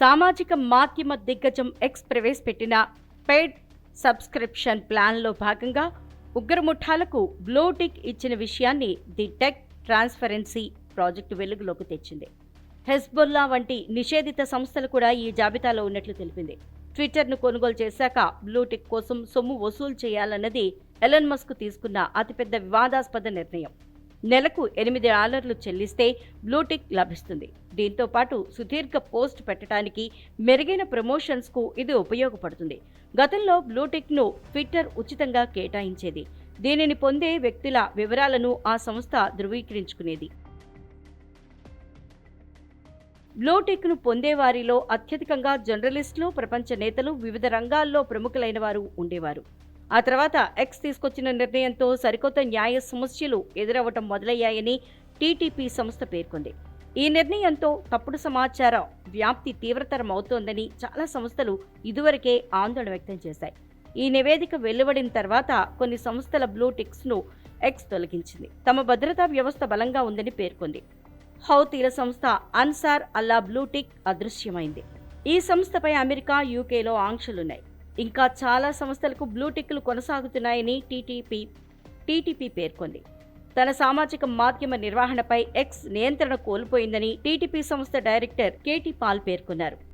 సామాజిక మాధ్యమ దిగ్గజం ఎక్స్ ప్రవేశపెట్టిన పెయిడ్ సబ్స్క్రిప్షన్ ప్లాన్లో భాగంగా ఉగ్రముఠాలకు బ్లూటిక్ ఇచ్చిన విషయాన్ని ది టెక్ ట్రాన్స్పరెన్సీ ప్రాజెక్టు వెలుగులోకి తెచ్చింది. హెజ్బొల్లా వంటి నిషేధిత సంస్థలు కూడా ఈ జాబితాలో ఉన్నట్లు తెలిపింది. ట్విట్టర్ను కొనుగోలు చేశాక బ్లూటిక్ కోసం సొమ్ము వసూలు చేయాలన్నది ఎలన్ మస్క్ తీసుకున్న అతిపెద్ద వివాదాస్పద నిర్ణయం. నెలకు ఎనిమిది డాలర్లు చెల్లిస్తే బ్లూటిక్ లభిస్తుంది. దీంతో పాటు సుదీర్ఘ పోస్ట్ పెట్టడానికి మెరుగైన ప్రమోషన్స్కు ఇది ఉపయోగపడుతుంది. గతంలో బ్లూటిక్ను ట్విట్టర్ ఉచితంగా కేటాయించేది. దీనిని పొందే వ్యక్తుల వివరాలను ఆ సంస్థ ధృవీకరించుకునేది. బ్లూటిక్ను పొందేవారిలో అత్యధికంగా జర్నలిస్టులు ప్రపంచ నేతలు వివిధ రంగాల్లో ప్రముఖులైన వారు ఉండేవారు. ఆ తర్వాత ఎక్స్ తీసుకొచ్చిన నిర్ణయంతో సరికొత్త న్యాయ సమస్యలు ఎదురవ్వటం మొదలయ్యాయని టీటీపీ సంస్థ పేర్కొంది. ఈ నిర్ణయంతో తప్పుడు సమాచారం వ్యాప్తి తీవ్రతరం అవుతోందని చాలా సంస్థలు ఇదివరకే ఆందోళన వ్యక్తం చేశాయి. ఈ నివేదిక వెలువడిన తర్వాత కొన్ని సంస్థల బ్లూటిక్స్ను ఎక్స్ తొలగించింది. తమ భద్రతా వ్యవస్థ బలంగా ఉందని పేర్కొంది. హౌతీల సంస్థ అన్సార్ అల్లా బ్లూటిక్ అదృశ్యమైంది. ఈ సంస్థపై అమెరికా యూకేలో ఆంక్షలున్నాయి. ఇంకా చాలా సంస్థలకు బ్లూటిక్లు కొనసాగుతున్నాయని టీటీపీ టీటీపీ పేర్కొంది. తన సామాజిక మాధ్యమ నిర్వహణపై ఎక్స్ నియంత్రణ కోల్పోయిందని టీటీపీ సంస్థ డైరెక్టర్ కేటీ పాల్ పేర్కొన్నారు.